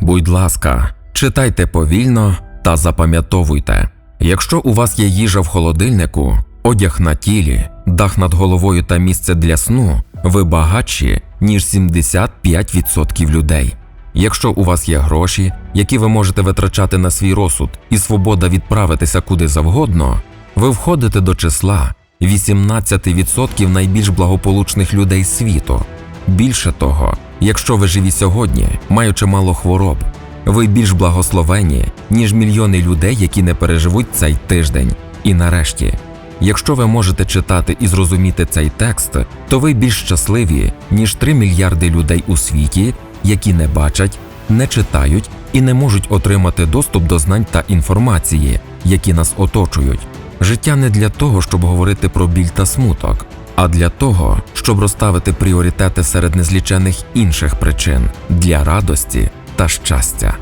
Будь ласка, читайте повільно та запам'ятовуйте. Якщо у вас є їжа в холодильнику, одяг на тілі, дах над головою та місце для сну, ви багатші, ніж 75% людей. Якщо у вас є гроші, які ви можете витрачати на свій розсуд, і свобода відправитися куди завгодно, ви входите до числа 18% найбільш благополучних людей світу. Більше того, якщо ви живі сьогодні, маючи мало хвороб, ви більш благословені, ніж мільйони людей, які не переживуть цей тиждень. І нарешті, якщо ви можете читати і зрозуміти цей текст, то ви більш щасливі, ніж 3 мільярди людей у світі, які не бачать, не читають і не можуть отримати доступ до знань та інформації, які нас оточують. Життя не для того, щоб говорити про біль та смуток, а для того, щоб розставити пріоритети серед незлічених інших причин для радості та щастя.